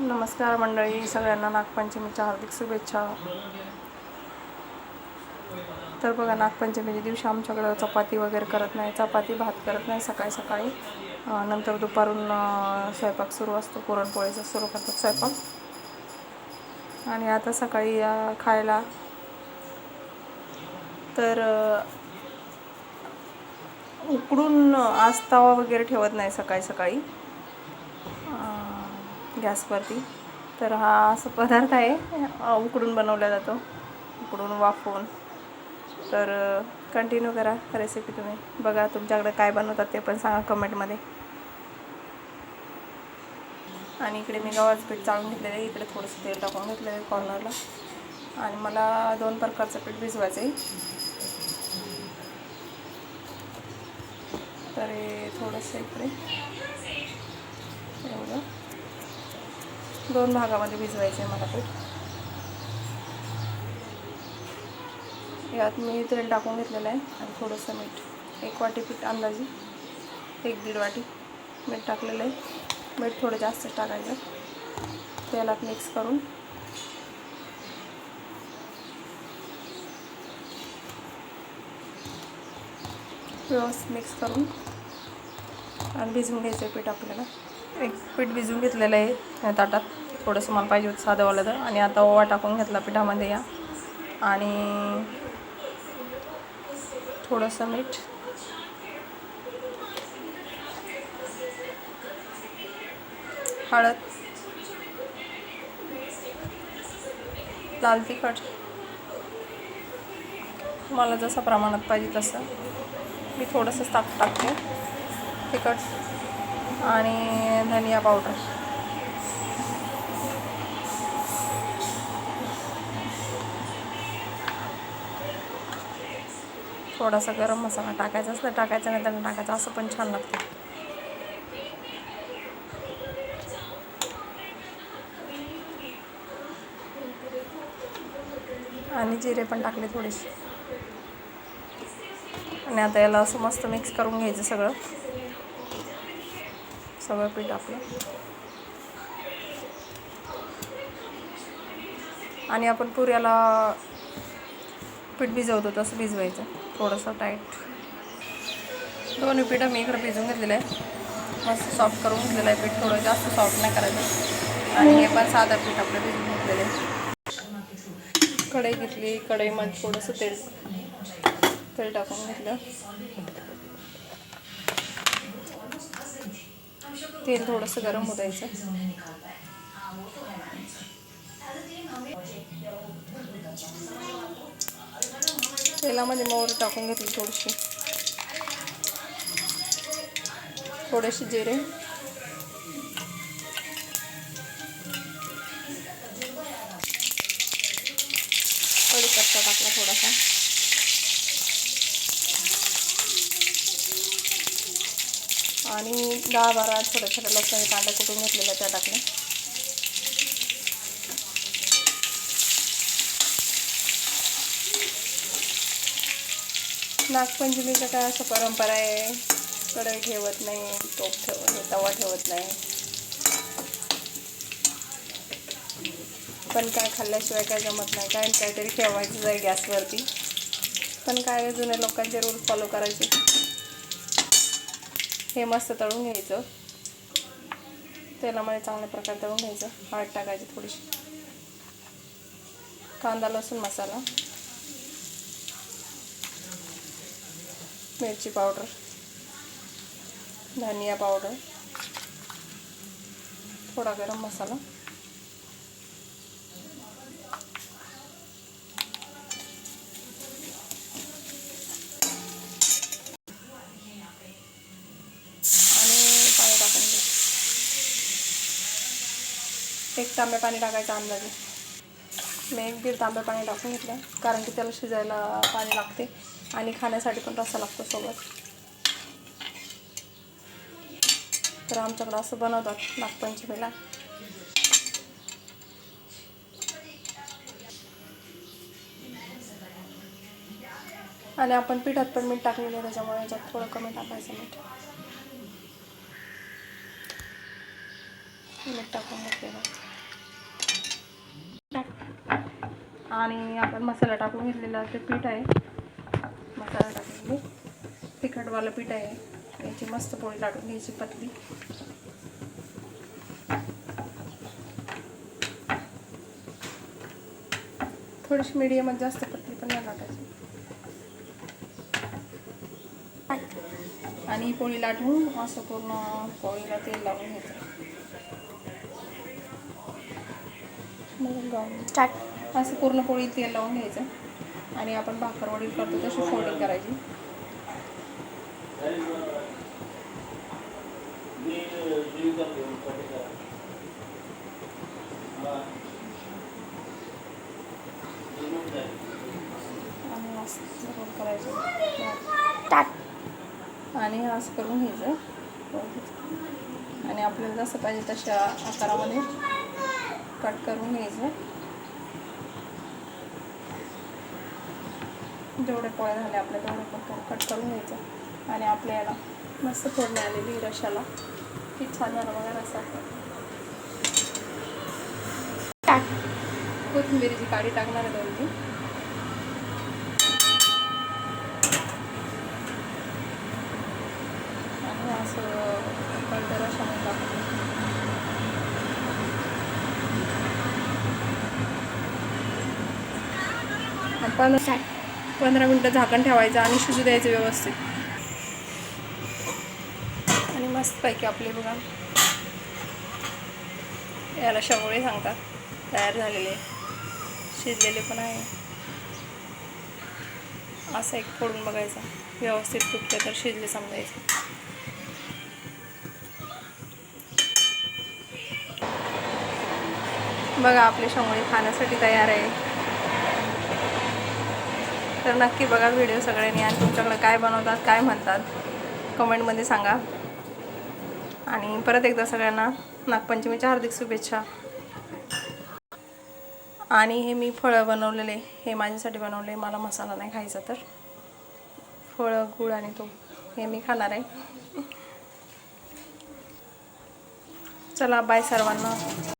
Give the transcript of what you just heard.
नमस्कार मंडळी सगळ्यांना नागपंचमीच्या हार्दिक शुभेच्छा. तर बघा नागपंचमीच्या दिवशी आमच्याकडं चपाती वगैरे करत नाही चपाती भात करत नाही सकाळी सकाळी. नंतर दुपारून स्वयंपाक सुरू असतो पुरणपोळीचा सुरू करतात स्वयंपाक. आणि आता सकाळी खायला. तर उकडून आज तवा वगैरे ठेवत नाही सकाळी सकाळी. गॅसवरती. तर हा असा पदार्थ आहे उकडून बनवला जातो. उकडून वाफवून. तर कंटिन्यू करा रेसिपी तुम्ही. बघा तुमच्याकडे काय बनवतात ते पण सांगा कमेंटमध्ये आणि इकडे मी गव्हाचं पीठ चाळून घेतलेलं आहे. इकडे थोडंसं तेल टाकून घेतलेलं आहे कॉर्नरला आणि मला दोन प्रकारचं पीठ भिजवायचं आहे तर हे थोडंसं इकडे. एवढं. दोन भागामध्ये भिजवायचं आहे मला पीठ यात मी तेल टाकून घेतलेलं आहे आणि थोडंसं मीठ. एक वाटी पीठ अंदाजे. एक दीड वाटी मीठ टाकलेलं आहे. मीठ थोडं जास्तच टाकायचं. तेलात मिक्स करून. व्यवस्थित मिक्स करून आणि भिजवून घ्यायचं आहे पीठ आपल्याला. एक पीठ भिजवून घेतलेलं आहे या ताटात. थोडंसं मला पाहिजे होतं साधंवालं तर आणि आता ओवा टाकून घेतला पिठामध्ये या. आणि थोडंसं मीठ. हळद. लाल तिखट. मला जसं प्रमाणात पाहिजे तसं. मी थोडंसं ताक टाकते. तिखट. आणि धनिया पावडर. थोडासा गरम मसाला टाकायचा असं टाकायचा नाही त्यांना टाकायचा असं पण छान लागतं. आणि जिरे पण टाकले थोडेसे. आणि आता याला असं मस्त मिक्स करून घ्यायचं सगळं. सगळं पीठ आपलं. आणि आपण पुऱ्याला पीठ भिजवतो तसं भिजवायचं. थोडंसं टाईट दोन्ही पिठं मी इकडं भिजवून घेतलेलं आहे. मस्त सॉफ्ट करून घेतलेलं आहे पीठ. थोडं जास्त सॉफ्ट नाही करायचं. आणि हे पण साधं पीठ आपलं भिजवून घेतलेलं आहे. कढई घेतली कढईमध्ये थोडंसं तेल तेल टाकून घेतलं. तेल थोडंसं गरम होऊ द्यायचं तेलामध्ये मोहरी टाकून घेतली थोडीशी. थोडेसे जिरे. कढीपत्ता टाकला थोडासा. आणि दहा बारा छोट्या छोट्या लसण कांदा कुटून घेतलेल्या त्या टाकल्या. नागपंचमीचं काय असं परंपरा आहे. कढई ठेवत नाही टोप ठेवत तवा ठेवत नाही. पण काय खाल्ल्याशिवाय काय जमत नाही. काय काहीतरी ठेवायचं आहे गॅसवरती. पण काय जुन्या लोकांचे रूल फॉलो करायचे? हे मस्त तळून घ्यायचं. तेलामध्ये चांगल्या प्रकारे तळून घ्यायचं. हळद टाकायची थोडीशी. कांदा लसूण मसाला. मिरची पावडर धनिया पावडर थोडा गरम मसाला. आणि पाणी टाकून एक तांबे पाणी टाकायचं अंदाजे. मी एक दीड तांबे पाणी टाकून घेतलं कारण की त्याला शिजायला पाणी लागते. आणि खाण्यासाठी पण रस्सा लागतो सोबत. तर आमच्याकडं असं बनवतात नागपंचमीला. आणि आपण पिठात पण मीठ टाकलेलं आहे त्याच्यामुळे याच्यात थोडं कमी टाकायचं मीठ. मीठ टाकून घेतलेलं. आणि आपण मसाला टाकून घेतलेला ते पीठ आहे. तिखटवालं पीठ आहे. याची मस्त पोळी लाटून घ्यायची पतली. थोडीशी मीडियमच जास्त पतली पण नाही लाटायची आणि पोळी लाटून असं पूर्ण पोळीला तेल लावून घ्यायचं. असं पूर्ण पोळी तेल लावून घ्यायचं. आणि आपण भाकरवडी करतो तशी फोल्डिंग करायची आणि असं roll करायचं. आणि असं करून घ्यायचं. आणि आपल्याला जसं पाहिजे तशा आकारामध्ये कट करून घ्यायचं. जेवढे पोळे झाले आपल्या तेवढे पण कट करून घ्यायचं. आणि आपल्या याला मस्त फोडणी आलेली रशाला. की छान झालं बघा रसा स्टार्ट कोथिंबिरीची काडी टाकणार आहे दोन तीन आणि असं कळतं रशामध्ये टाकून आपण पंधरा मिनटं झाकण ठेवायचं आणि शिजू द्यायचं व्यवस्थित. आणि मस्तपैकी आपले बघा. याला शवळे सांगतात तयार झालेले. शिजलेले पण आहे. असं एक फोडून बघायचं. व्यवस्थित तुटले तर शिजले समजायचे. बघा आपले शंगोळी खाण्यासाठी तयार आहे. तर नक्की बघा व्हिडिओ सगळ्यांनी आणि तुमच्याकडे काय बनवतात काय म्हणतात. कमेंटमध्ये सांगा. आणि परत एकदा सगळ्यांना नागपंचमीच्या हार्दिक शुभेच्छा. आणि हे मी फळं बनवलेले हे माझ्यासाठी बनवले मला मसाला नाही खायचा तर. फळं गुळ आणि तो हे मी खाणार आहे. चला बाय सर्वांना.